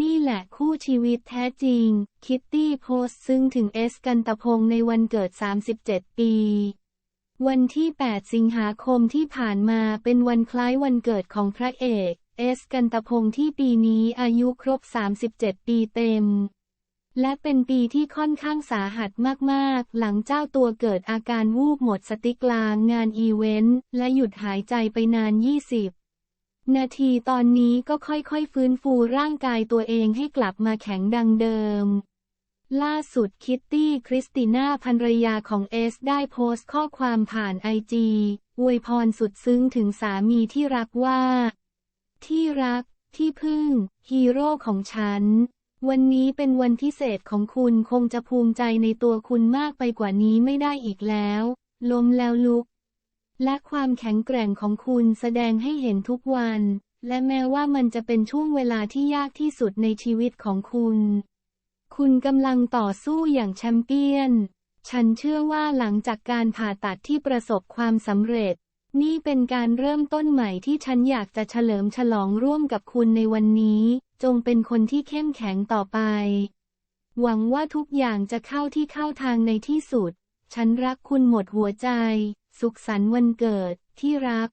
นี่แหละคู่ชีวิตแท้จริง คิตตี้โพสต์ซึ่งถึงเอสกันตะพงในวันเกิด 37 ปี วันที่ 8 สิงหาคมที่ผ่านมาเป็นวันคล้ายวันเกิดของพระเอก เอสกันตะพงที่ปีนี้อายุครบ 37 ปีเต็ม และเป็นปีที่ค่อนข้างสาหัสมาก ๆ หลังเจ้าตัวเกิดอาการวูบหมดสติกลางงานอีเวนต์ และหยุดหายใจไปนาน 20 นาทีตอนนี้ก็ค่อยๆ ฟื้นฟูร่างกายตัวเองให้กลับมาแข็งดังเดิม ล่าสุดคิตตี้คริสติน่าภรรยาของเอสได้โพสต์ข้อความผ่านไอจีอวยพรสุดซึ้งถึงสามีที่รักว่า ที่รัก ที่พึ่ง ฮีโร่ของฉัน วันนี้เป็นวันพิเศษของคุณคงจะภูมิใจในตัวคุณมากไปกว่านี้ไม่ได้อีกแล้ว ล้มแล้วลุก และความแข็งแกร่งของคุณแสดงให้เห็นทุกวัน และแม้ว่ามันจะเป็นช่วงเวลาที่ยากที่สุดในชีวิตของคุณ คุณกำลังต่อสู้อย่างแชมเปี้ยน ฉันเชื่อว่าหลังจากการผ่าตัดที่ประสบความสำเร็จ นี่เป็นการเริ่มต้นใหม่ที่ฉันอยากจะเฉลิมฉลองร่วมกับคุณในวันนี้ จงเป็นคนที่เข้มแข็งต่อไป หวังว่าทุกอย่างจะเข้าที่เข้าทางในที่สุด ฉันรักคุณหมดหัวใจ สุขสันต์วันเกิดที่รัก